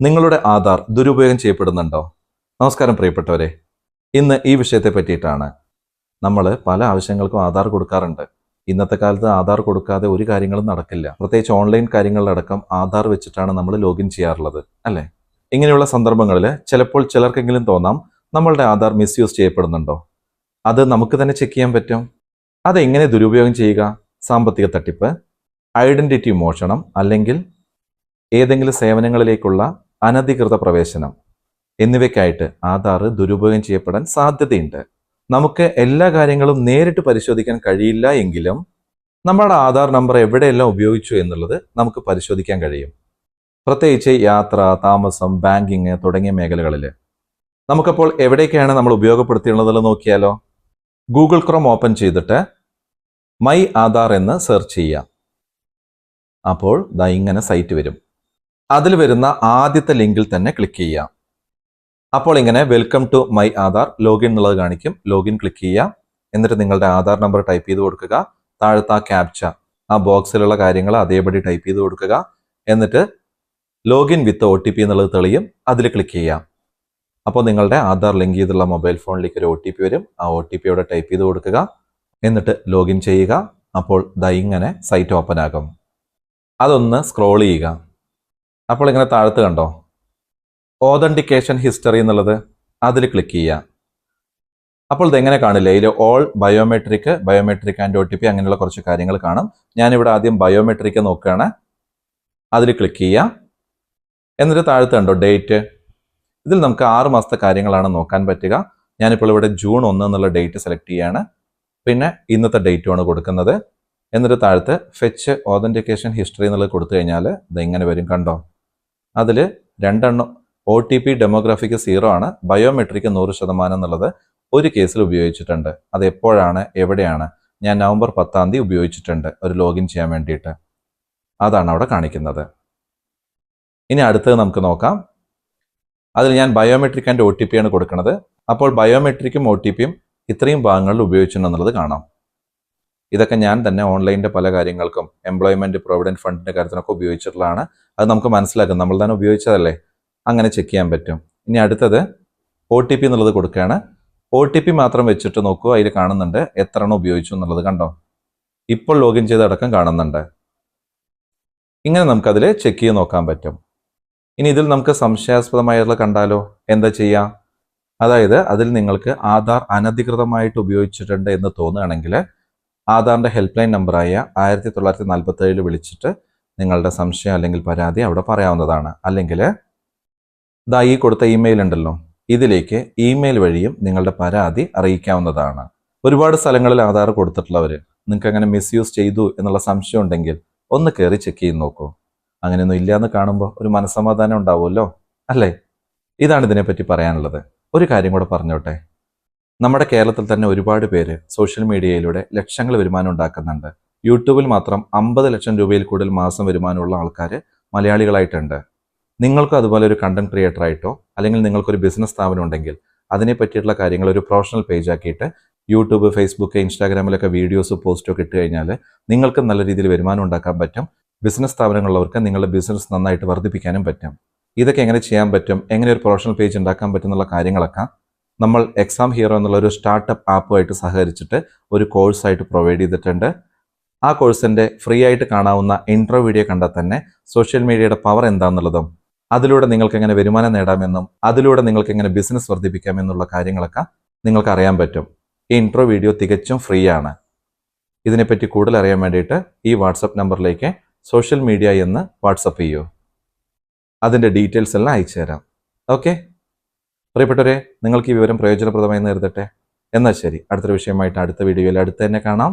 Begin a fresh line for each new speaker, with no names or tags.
നിങ്ങളുടെ ആധാർ ദുരുപയോഗം ചെയ്യപ്പെടുന്നുണ്ടോ? നമസ്കാരം പ്രിയപ്പെട്ടവരെ. ഇന്ന് ഈ വിഷയത്തെ പറ്റിയിട്ടാണ് നമ്മൾ പല ആവശ്യങ്ങൾക്കും ആധാർ കൊടുക്കാറുണ്ട്. ഇന്നത്തെ കാലത്ത് ആധാർ കൊടുക്കാതെ ഒരു കാര്യങ്ങളും നടക്കില്ല. പ്രത്യേകിച്ച് ഓൺലൈൻ കാര്യങ്ങളിലടക്കം ആധാർ വെച്ചിട്ടാണ് നമ്മൾ ലോഗിൻ ചെയ്യാറുള്ളത് അല്ലേ? ഇങ്ങനെയുള്ള സന്ദർഭങ്ങളിൽ ചിലപ്പോൾ ചിലർക്കെങ്കിലും തോന്നാം നമ്മളുടെ ആധാർ മിസ്യൂസ് ചെയ്യപ്പെടുന്നുണ്ടോ? അത് നമുക്ക് തന്നെ ചെക്ക് ചെയ്യാൻ പറ്റും. അതെങ്ങനെ ദുരുപയോഗം ചെയ്യുക? സാമ്പത്തിക തട്ടിപ്പ് ഐഡന്റിറ്റി മോഷണം അല്ലെങ്കിൽ ഏതെങ്കിലും സേവനങ്ങളിലേക്കുള്ള അനധികൃത പ്രവേശനം എന്നിവയ്ക്കായിട്ട് ആധാർ ദുരുപയോഗം ചെയ്യപ്പെടാൻ സാധ്യതയുണ്ട്. നമുക്ക് എല്ലാ കാര്യങ്ങളും നേരിട്ട് പരിശോധിക്കാൻ കഴിയില്ല എങ്കിലും നമ്മുടെ ആധാർ നമ്പർ എവിടെയെല്ലാം ഉപയോഗിച്ചു എന്നുള്ളത് നമുക്ക് പരിശോധിക്കാൻ കഴിയും. പ്രത്യേകിച്ച് യാത്ര താമസം ബാങ്കിങ് തുടങ്ങിയ മേഖലകളിൽ നമുക്കപ്പോൾ എവിടേക്കാണ് നമ്മൾ ഉപയോഗപ്പെടുത്തിയുള്ളതെന്ന് നോക്കിയാലോ? ഗൂഗിൾ ക്രോം ഓപ്പൺ ചെയ്തിട്ട് മൈ ആധാർ എന്ന് സെർച്ച് ചെയ്യാം. അപ്പോൾ ദാ ഇങ്ങനെ സൈറ്റ് വരും. അതിൽ വരുന്ന ആദ്യത്തെ ലിങ്കിൽ തന്നെ ക്ലിക്ക് ചെയ്യാം അപ്പോൾ ഇങ്ങനെ welcome to my Aadhaar login എന്നുള്ളത് കാണിക്കും. ലോഗിൻ ക്ലിക്ക് ചെയ്യാം എന്നിട്ട് നിങ്ങളുടെ ആധാർ നമ്പർ ടൈപ്പ് ചെയ്ത് കൊടുക്കുക. താഴത്തെ ആ ക്യാപ്ച ആ ബോക്സിലുള്ള കാര്യങ്ങൾ അതേപടി ടൈപ്പ് ചെയ്ത് കൊടുക്കുക. എന്നിട്ട് login with O T P എന്നുള്ളത് തെളിയും. അതിൽ ക്ലിക്ക് ചെയ്യാം അപ്പോൾ നിങ്ങളുടെ ആധാർ ലിങ്ക് ചെയ്തുള്ള മൊബൈൽ ഫോണിലേക്ക് ഒരു ഒ ടി പി വരും. ആ ഒ ടി പി അവിടെ ടൈപ്പ് ചെയ്ത് കൊടുക്കുക. എന്നിട്ട് ലോഗിൻ ചെയ്യുക. അപ്പോൾ ദാ ഇങ്ങനെ സൈറ്റ് ഓപ്പൺ ആകും. അതൊന്ന് സ്ക്രോൾ ചെയ്യുക. അപ്പോൾ ഇങ്ങനെ താഴത്ത് കണ്ടോ? ഓതന്റിക്കേഷൻ ഹിസ്റ്ററി എന്നുള്ളത് അതിൽ ക്ലിക്ക് ചെയ്യുക അപ്പോൾ ഇതെങ്ങനെ കാണില്ലേ? ഇതിൽ all biometric biometric and O T P അങ്ങനെയുള്ള കുറച്ച് കാര്യങ്ങൾ കാണും. ഞാനിവിടെ ആദ്യം ബയോമെട്രിക് നോക്കുകയാണ്. അതിൽ ക്ലിക്ക് ചെയ്യുക എന്നിട്ട് താഴത്ത് കണ്ടോ? ഡേറ്റ് ഇതിൽ നമുക്ക് ആറ് മാസത്തെ കാര്യങ്ങളാണ് നോക്കാൻ പറ്റുക. ഞാനിപ്പോൾ ഇവിടെ ജൂൺ ഒന്ന് എന്നുള്ള ഡേറ്റ് സെലക്ട് ചെയ്യാണ്. പിന്നെ ഇന്നത്തെ ഡേറ്റുമാണ് കൊടുക്കുന്നത്. എന്നിട്ട് താഴത്ത് ഫെച്ച് ഓതന്റിക്കേഷൻ ഹിസ്റ്ററി എന്നുള്ളത് കൊടുത്തു കഴിഞ്ഞാൽ ഇത് ഇങ്ങനെ വരും കണ്ടോ? അതിൽ രണ്ടെണ്ണം O T P demographic zero ആണ്. ബയോമെട്രിക് നൂറ് ശതമാനം എന്നുള്ളത് ഒരു കേസിൽ ഉപയോഗിച്ചിട്ടുണ്ട്. അത് എപ്പോഴാണ് എവിടെയാണ്? ഞാൻ നവംബർ പത്താം തീയതി ഉപയോഗിച്ചിട്ടുണ്ട് ഒരു ലോഗിൻ ചെയ്യാൻ വേണ്ടിയിട്ട്. അതാണ് അവിടെ കാണിക്കുന്നത്. ഇനി അടുത്തത് നമുക്ക് നോക്കാം. അതിൽ ഞാൻ ബയോമെട്രിക് ആൻഡ് ഒ ടി ആണ് കൊടുക്കുന്നത്. അപ്പോൾ ബയോമെട്രിക്കും ഒ ടി പിയും ഇത്രയും ഭാഗങ്ങളിൽ ഉപയോഗിച്ചിട്ടുണ്ടെന്നുള്ളത് കാണാം. ഇതൊക്കെ ഞാൻ തന്നെ ഓൺലൈനിന്റെ പല കാര്യങ്ങൾക്കും എംപ്ലോയ്മെന്റ് പ്രൊവിഡന്റ് ഫണ്ടിന്റെ കാര്യത്തിനൊക്കെ ഉപയോഗിച്ചിട്ടുള്ളതാണ്. അത് നമുക്ക് മനസ്സിലാക്കും. നമ്മൾ തന്നെ ഉപയോഗിച്ചതല്ലേ? അങ്ങനെ ചെക്ക് ചെയ്യാൻ പറ്റും. ഇനി അടുത്തത് ഒ ടി പി എന്നുള്ളത് കൊടുക്കുകയാണ്. ഒ ടി പി മാത്രം വെച്ചിട്ട് നോക്കൂ അതിൽ കാണുന്നുണ്ട് എത്ര എണ്ണം ഉപയോഗിച്ചു എന്നുള്ളത് കണ്ടോ? ഇപ്പോൾ ലോഗിൻ ചെയ്തടക്കം കാണുന്നുണ്ട്. ഇങ്ങനെ നമുക്കതിൽ ചെക്ക് ചെയ്ത് നോക്കാൻ പറ്റും. ഇനി ഇതിൽ നമുക്ക് സംശയാസ്പദമായിട്ടുള്ള കണ്ടാലോ? എന്താ ചെയ്യുക അതായത് അതിൽ നിങ്ങൾക്ക് ആധാർ അനധികൃതമായിട്ട് ഉപയോഗിച്ചിട്ടുണ്ട് എന്ന് തോന്നുകയാണെങ്കിൽ ആധാറിന്റെ ഹെൽപ്പ് ലൈൻ നമ്പറായ ആയിരത്തി തൊള്ളായിരത്തി നാൽപ്പത്തി ഏഴിൽ വിളിച്ചിട്ട് നിങ്ങളുടെ സംശയം അല്ലെങ്കിൽ പരാതി അവിടെ പറയാവുന്നതാണ്. അല്ലെങ്കിൽ ദാ ഈ കൊടുത്ത ഇമെയിൽ ഉണ്ടല്ലോ. ഇതിലേക്ക് ഇമെയിൽ വഴിയും നിങ്ങളുടെ പരാതി അറിയിക്കാവുന്നതാണ്. ഒരുപാട് സ്ഥലങ്ങളിൽ ആധാർ കൊടുത്തിട്ടുള്ളവർ നിങ്ങൾക്ക് അങ്ങനെ മിസ്യൂസ് ചെയ്തു എന്നുള്ള സംശയം ഉണ്ടെങ്കിൽ ഒന്ന് കയറി ചെക്ക് ചെയ്ത് നോക്കൂ. അങ്ങനെയൊന്നും ഇല്ലയെന്ന് കാണുമ്പോൾ ഒരു മനസ്സമാധാനം ഉണ്ടാവുമല്ലോ അല്ലേ? ഇതാണ് ഇതിനെപ്പറ്റി പറയാനുള്ളത്. ഒരു കാര്യം കൂടെ പറഞ്ഞോട്ടെ. നമ്മുടെ കേരളത്തിൽ തന്നെ ഒരുപാട് പേര് സോഷ്യൽ മീഡിയയിലൂടെ ലക്ഷങ്ങൾ വരുമാനം ഉണ്ടാക്കുന്നുണ്ട്. യൂട്യൂബിൽ മാത്രം അമ്പത് ലക്ഷം രൂപയിൽ കൂടുതൽ മാസം വരുമാനമുള്ള ആൾക്കാർ മലയാളികളായിട്ടുണ്ട്. നിങ്ങൾക്ക് അതുപോലെ ഒരു കണ്ടന്റ് ക്രിയേറ്റർ ആയിട്ടോ അല്ലെങ്കിൽ നിങ്ങൾക്കൊരു ബിസിനസ് സ്ഥാപനം ഉണ്ടെങ്കിൽ അതിനെ പറ്റിയിട്ടുള്ള കാര്യങ്ങൾ ഒരു പ്രൊഫഷണൽ പേജ് ആക്കിയിട്ട് യൂട്യൂബ് ഫേസ്ബുക്ക് ഇൻസ്റ്റാഗ്രാമിലൊക്കെ വീഡിയോസ് പോസ്റ്റോ ഒക്കെ ഇട്ട് കഴിഞ്ഞാൽ നിങ്ങൾക്ക് നല്ല രീതിയിൽ വരുമാനം ഉണ്ടാക്കാൻ പറ്റും. ബിസിനസ് സ്ഥാപനങ്ങളുള്ളവർക്ക് നിങ്ങളുടെ ബിസിനസ് നന്നായിട്ട് വർദ്ധിപ്പിക്കാനും പറ്റും. ഇതൊക്കെ എങ്ങനെ ചെയ്യാൻ പറ്റും എങ്ങനെ ഒരു പ്രൊഫഷണൽ പേജ് ഉണ്ടാക്കാൻ പറ്റും എന്നുള്ള കാര്യങ്ങളൊക്കെ നമ്മൾ എക്സാം ഹീറോ എന്നുള്ള ഒരു സ്റ്റാർട്ടപ്പ് ആപ്പുമായിട്ട് സഹകരിച്ചിട്ട് ഒരു കോഴ്സായിട്ട് പ്രൊവൈഡ് ചെയ്തിട്ടുണ്ട്. ആ കോഴ്സിന്റെ ഫ്രീ ആയിട്ട് കാണാവുന്ന ഇൻട്രോ വീഡിയോ കണ്ടാൽ തന്നെ സോഷ്യൽ മീഡിയയുടെ പവർ എന്താണെന്നുള്ളതും അതിലൂടെ നിങ്ങൾക്ക് എങ്ങനെ വരുമാനം നേടാമെന്നും അതിലൂടെ നിങ്ങൾക്ക് എങ്ങനെ ബിസിനസ് വർദ്ധിപ്പിക്കാമെന്നുള്ള കാര്യങ്ങളൊക്കെ നിങ്ങൾക്ക് അറിയാൻ പറ്റും. ഈ ഇൻട്രോ വീഡിയോ തികച്ചും ഫ്രീ ആണ്. ഇതിനെപ്പറ്റി കൂടുതൽ അറിയാൻ വേണ്ടിയിട്ട് ഈ വാട്സപ്പ് നമ്പറിലേക്ക് സോഷ്യൽ മീഡിയ എന്ന് വാട്സപ്പ് ചെയ്യൂ. അതിന്റെ ഡീറ്റെയിൽസ് എല്ലാം അയച്ചു തരാം. ഓക്കെ പ്രിയപ്പെട്ടവരെ നിങ്ങൾക്ക് ഈ വിവരം പ്രയോജനപ്രദമായി നേരിടട്ടെ എന്നാൽ ശരി അടുത്തൊരു വിഷയമായിട്ട് അടുത്ത വീഡിയോയിൽ അടുത്ത് തന്നെ കാണാം.